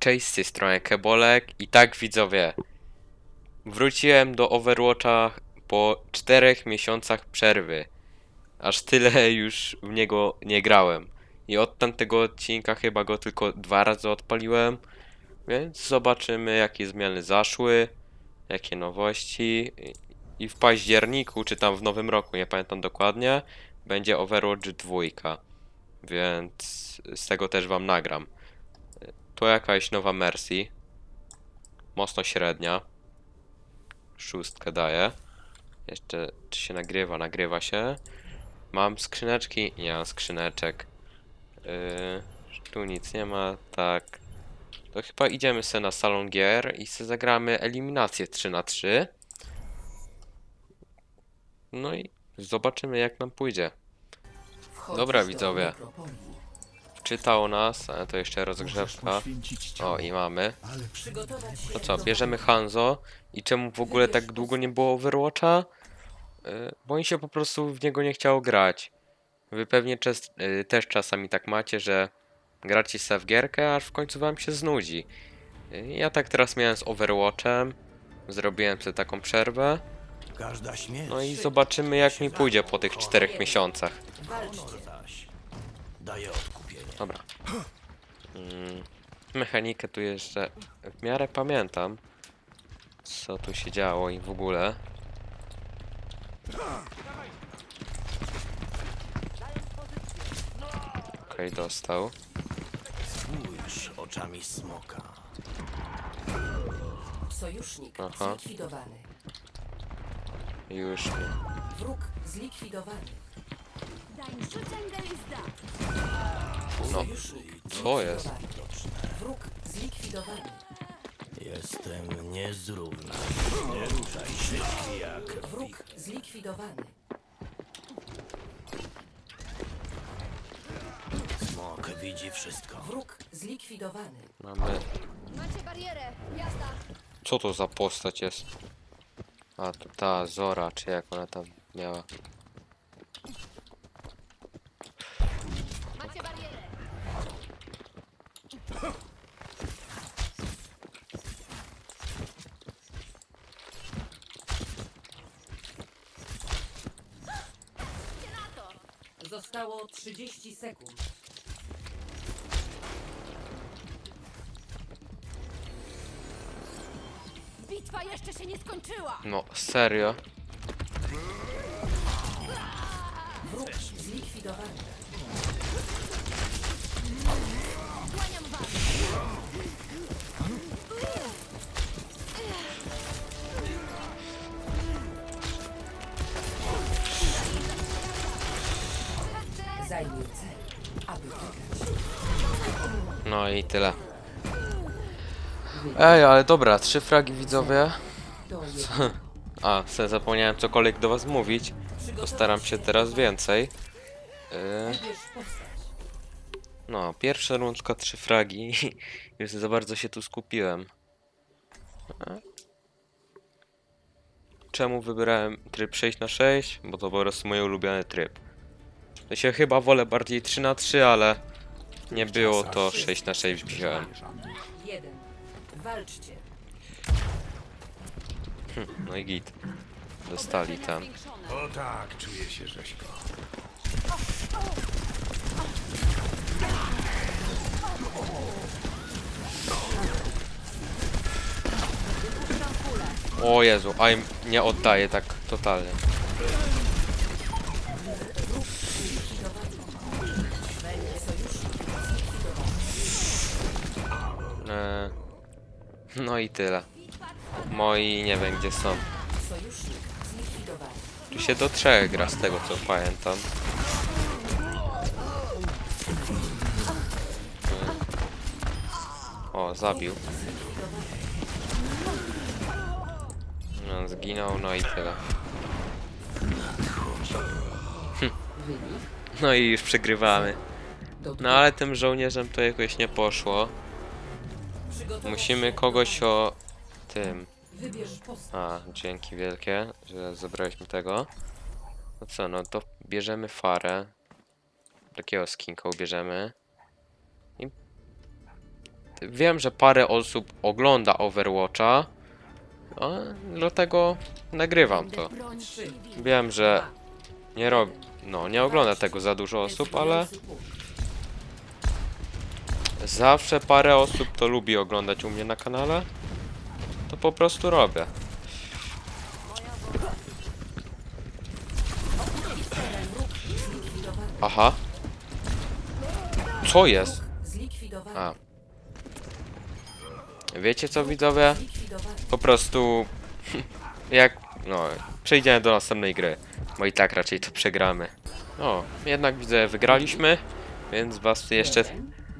Cześć z tej strony Kebolek. I tak widzowie Wróciłem do Overwatcha po 4 miesiącach przerwy. Aż tyle już w niego nie grałem. I od tamtego odcinka chyba go tylko dwa razy odpaliłem. Więc zobaczymy jakie zmiany zaszły Jakie nowości. I- w październiku czy tam w nowym roku, nie pamiętam dokładnie Będzie Overwatch 2 Więc z tego też wam nagram to jakaś nowa Mercy. Mocno średnia. Szóstkę daje. Jeszcze, czy się nagrywa? Nagrywa się. Mam skrzyneczki? Nie mam skrzyneczek. Yy, tu nic nie ma, tak. To chyba idziemy sobie na salon gier i sobie zagramy eliminację 3 na 3 No i zobaczymy jak nam pójdzie. Dobra, widzowie. Czytał nas, ale to jeszcze rozgrzewka. O, i mamy. To co, bierzemy Hanzo. I czemu w ogóle tak długo nie było Overwatcha? Y, Bo mi się po prostu w niego nie chciało grać. Wy pewnie czas, y, też czasami tak macie, że gracie sobie w gierkę, aż w końcu wam się znudzi. Y, Ja tak teraz miałem z Overwatchem. Zrobiłem sobie taką przerwę. No i zobaczymy jak mi pójdzie po tych czterech miesiącach. Dobra. Mm, mechanikę tu jeszcze w miarę pamiętam. Co tu się działo i w ogóle. Okej, dostał. Spójrz oczami smoka. Sojusznik Aha. zlikwidowany. Już nie. Wróg zlikwidowany. Dein Schutzengel ist da. No, co jest? Wróg zlikwidowany. Jestem niezrówny. Nie ruszaj się jak Wróg zlikwidowany. smok widzi wszystko. Wróg zlikwidowany. Mamy... Macie barierę. Jazda. Co to za postać jest? A, to ta Zora, czy jak ona tam miała. Macie barierę. Idźcie na to. Zostało 30 sekund. Bitwa jeszcze się nie skończyła. No, serio? Wróg zlikwidowany. No i tyle. Ej, ale dobra, trzy fragi widzowie. A, se zapomniałem cokolwiek do was mówić. Postaram się teraz więcej. Postać. no, pierwsza rundka, trzy fragi. Już za bardzo się tu skupiłem. Czemu wybrałem tryb 6 na 6 Bo to po prostu mój ulubiony tryb. To się chyba wolę bardziej 3 na 3 ale nie było to 6 na 6 wziąłem. Jeden. Walczcie. No i git. Dostali tam. O tak, czuję się rzeźko. O Jezu, a im nie oddaję tak totalnie. I tyle. Moi nie wiem gdzie są. Tu się do trzech gra z tego co pamiętam. O, zabił. No, zginął, no i tyle. Hm. No i już przegrywamy. No ale tym żołnierzem to jakoś nie poszło. Musimy kogoś o tym. A, dzięki wielkie, że zebraliśmy tego. No co, no to bierzemy farę. Takiego skinka ubierzemy. I wiem, że parę osób ogląda Overwatcha, a dlatego nagrywam to. Wiem, że nie robi, no nie ogląda tego za dużo osób, ale. Zawsze parę osób to lubi oglądać u mnie na kanale. To po prostu robię. Aha. Co jest? A. Wiecie co widzowie? Po prostu jak no przejdziemy do następnej gry, bo i tak raczej to przegramy. No, jednak widzę wygraliśmy, więc was jeszcze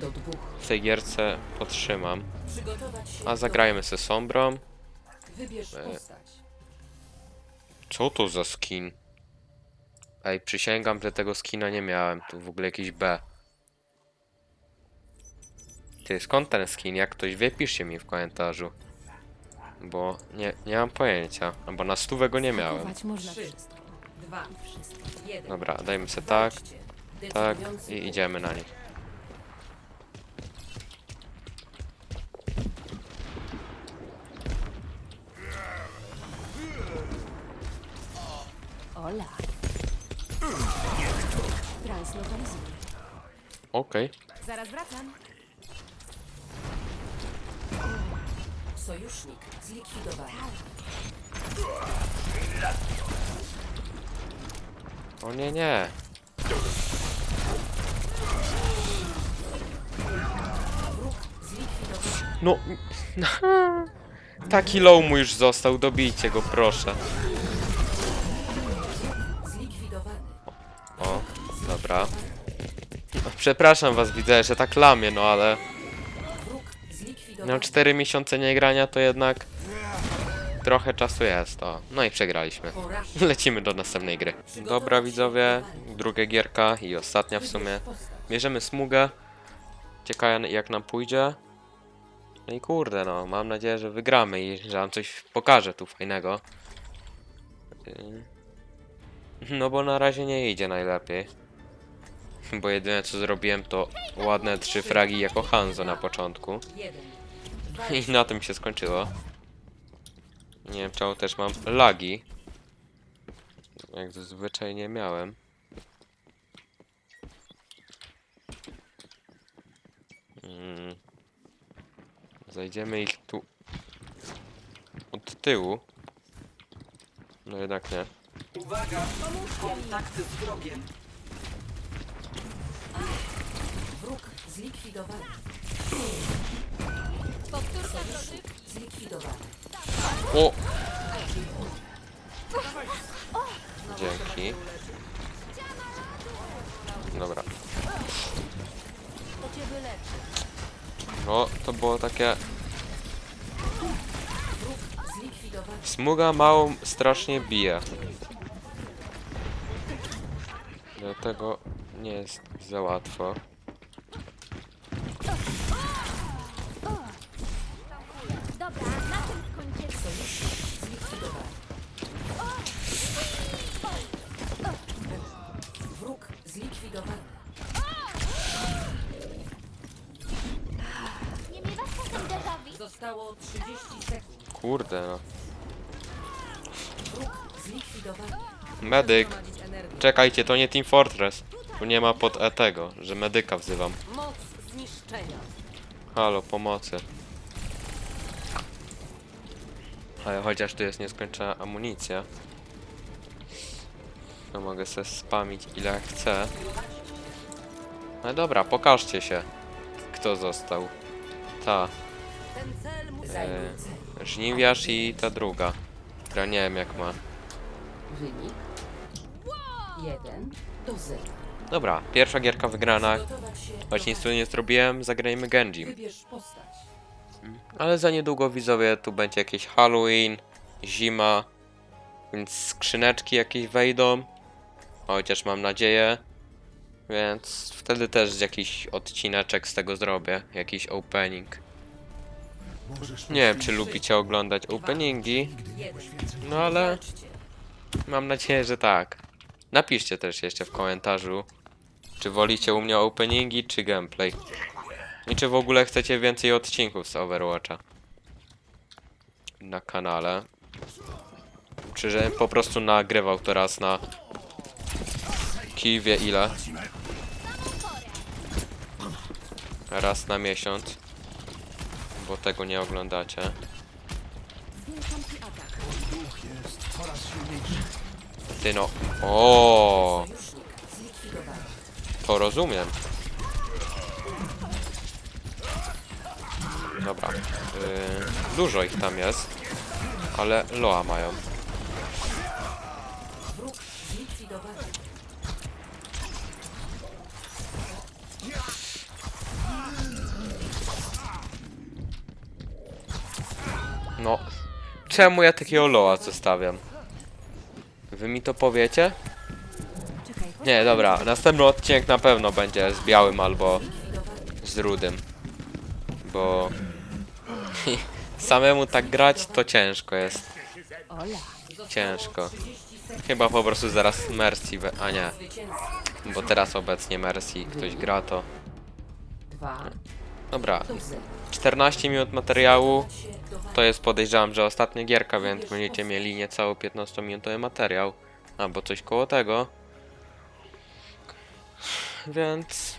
do dwóch. w tej gierce się A zagrajmy se Sombrą. Wybierz E, postać. Co to za skin? Ej, przysięgam, że tego skina nie miałem. Tu w ogóle jakiś B. Ty, skąd ten skin? Jak ktoś wie, piszcie mi w komentarzu. Bo nie, nie mam pojęcia. Albo na stówę go nie miałem. Kupować można Trzy. wszystko. Dwa. Jeden. Dobra, dajmy se tak, Walczcie. tak Decydujący i idziemy na nich. Okej. Zaraz wracam. Sojusznik zlikwidowany. O nie, nie. No. Taki low mu już został, dobijcie go proszę. Przepraszam was, widzę, że tak lamię, no ale no 4 miesiące niegrania to jednak trochę czasu jest, o. No i przegraliśmy. Lecimy do następnej gry. Dobra widzowie, druga gierka i ostatnia w sumie. Bierzemy smugę. Ciekawe jak nam pójdzie. No i kurde no, mam nadzieję, że wygramy i że nam coś pokaże tu fajnego. Yy. No bo na razie nie idzie najlepiej. Bo jedyne co zrobiłem to ładne trzy fragi jako Hanzo na początku. I na tym się skończyło. Nie wiem czemu też mam lagi. Jak zazwyczaj nie miałem. Mm. Zajdziemy ich tu od tyłu. No jednak nie. Wróg zlikwidowany. Powtórka proszę. Zlikwidowany. O! Dzięki. Dobra. To cię wyleczy. No, to było takie... Zlikwidowany. Smuga małą strasznie bije. Dlatego nie jest za łatwo. Wróg zlikwidowany. Nie miewasz czasem déjà vu? Zostało 30 sekund. Kurde no. Wróg zlikwidowany. Medyk. Zgromadzić energię. Czekajcie, to nie Team Fortress. Tu nie ma pod E tego, że medyka wzywam. Moc zniszczenia. Halo, pomocy. Ale chociaż tu jest nieskończona amunicja. To mogę sobie spamić ile chcę. No dobra, pokażcie się. Kto został. Ta. E, żniwiarz i ta druga. Która nie wiem jak ma. Wynik 1 do 0. Dobra, pierwsza gierka wygrana. Do nic tu nie zrobiłem, zagrajmy Genji. Wybierz postać. Ale za niedługo widzowie tu będzie jakieś Halloween, zima, więc skrzyneczki jakieś wejdą. Chociaż mam nadzieję. Więc wtedy też jakiś odcineczek z tego zrobię, jakiś opening. Nie wiem czy lubicie oglądać openingi, no ale mam nadzieję, że tak. Napiszcie też jeszcze w komentarzu, czy wolicie u mnie openingi czy gameplay. I czy w ogóle chcecie więcej odcinków z Overwatcha? Na kanale. Czy że po prostu nagrywał to raz na Kiwie ile? Raz na miesiąc. Bo tego nie oglądacie. Ty no. O, to rozumiem. Dobra. Yy, dużo ich tam jest. Ale Loa mają. No. Czemu ja takiego Loa zostawiam? Wy mi to powiecie? Nie, dobra. Następny odcinek na pewno będzie z białym albo z rudym. Bo samemu tak grać to ciężko jest. Ciężko. Chyba po prostu zaraz Mercy, we... a nie. Bo teraz obecnie Mercy ktoś gra to. Dobra, do zera. 14 minut materiału. To jest podejrzewam, że ostatnia gierka, więc będziecie mieli niecały 15-minutowy materiał. Albo coś koło tego. Więc...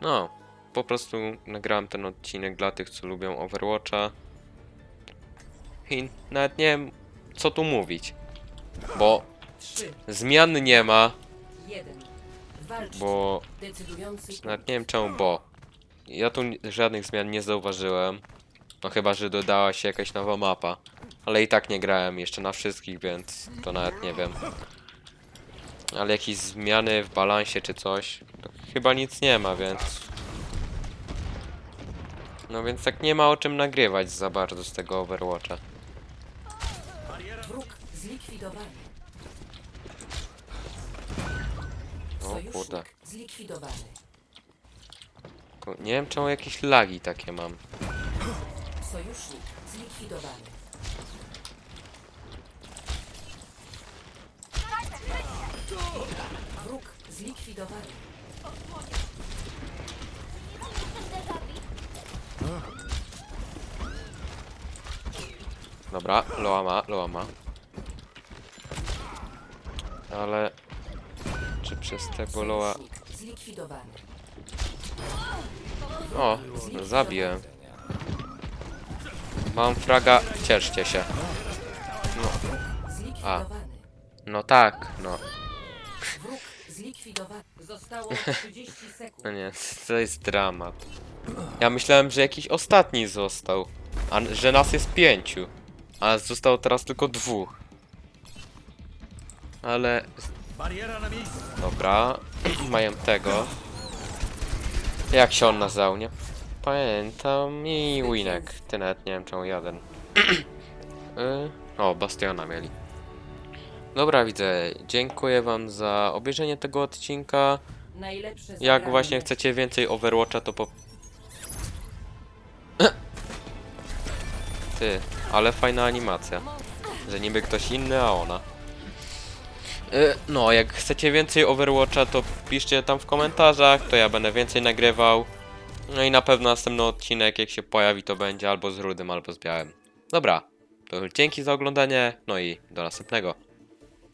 No, po prostu nagrałem ten odcinek dla tych, co lubią Overwatcha. I nawet nie wiem, co tu mówić. Bo zmian nie ma, bo Nawet nie wiem czemu, bo ja tu żadnych zmian nie zauważyłem. No chyba, że dodała się jakaś nowa mapa. Ale i tak nie grałem jeszcze na wszystkich, więc to nawet nie wiem. Ale jakieś zmiany w balansie czy coś, to chyba nic nie ma, więc... No więc tak nie ma o czym nagrywać za bardzo z tego Overwatcha. Wróg zlikwidowany. O kurde. zlikwidowany. Nie wiem czemu jakieś lagi takie mam. Sojusznik zlikwidowany. Wróg zlikwidowany. Dobra, Loa ma, Loa ma. Ale... Czy przez tego Loa... Sojusznik zlikwidowany. O, zabiję. Mam fraga, cieszcie się. No tak, no. 30 sekund. No nie, to jest dramat. Ja myślałem, że jakiś ostatni został. A że nas jest pięciu. A zostało teraz tylko dwóch. Ale... Dobra, mają tego. Jak się on nazywał, nie? Pamiętam i Winek. Ty nawet nie wiem czemu jeden. y o, Bastiona mieli. Dobra, widzę. Dziękuję wam za obejrzenie tego odcinka. Najlepsze Jak zagranie właśnie chcecie więcej Overwatcha, to po... Ty, ale fajna animacja. Że niby ktoś inny, a ona. Y, No, jak chcecie więcej Overwatcha, to piszcie tam w komentarzach, to ja będę więcej nagrywał. No i na pewno następny odcinek, jak się pojawi, to będzie albo z rudym, albo z białym. Dobra, to dzięki za oglądanie, no i do następnego.